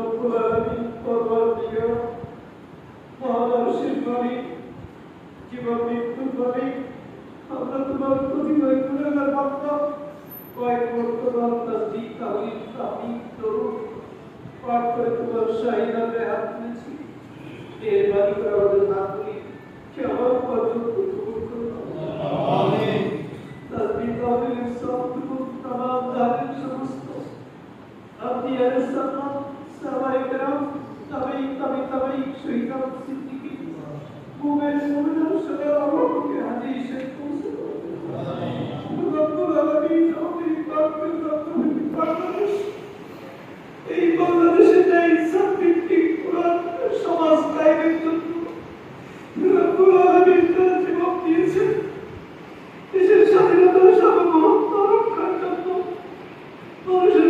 রব্বুল আলামিন পরবর্তীয় মহাদর্শীর মালিক জীবন মৃত্যুর মালিক আমরা তোমার প্রতি নৈপুণ্যের বার্তা কয়েক বর্তমান তাসদিক তাহলিল তাহলিল দরুদ পাঠ করে তোমার শাহিনাতে হাত তুলেছি। এর বাড়ি করে আমাদের হাত তুলি সে আমার পর্যন্ত কবুল করুন আমিন। তাসদিক তাহলিল সব তামাম জাহানের সমস্ত। আপনি আর সালাম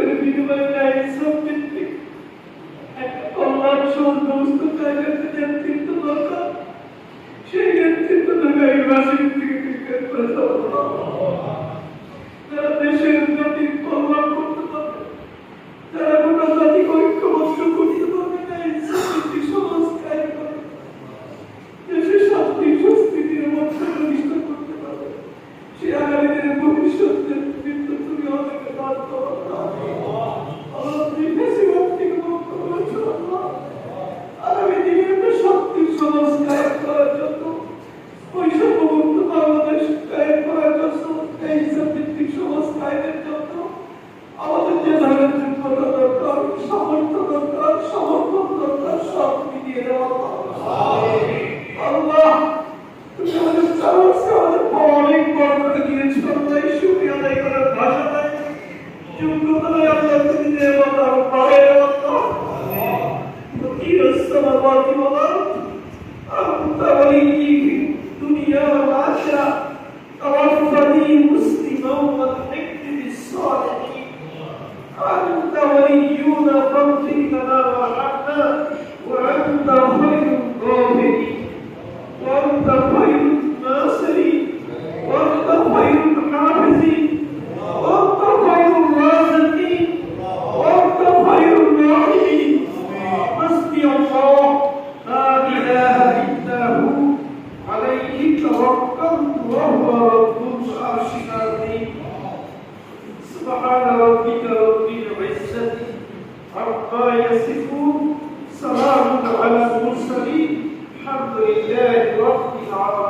Öyle bir güvenle hesap ettik. Allah'ın şu dostluk kaybetmeden السماوات والأرض أقبلي الدنيا والآخرة توفني مسلما والحكم بالصالحين أنت يصفون سلام على المرسلين الحمد لله رب العالمين.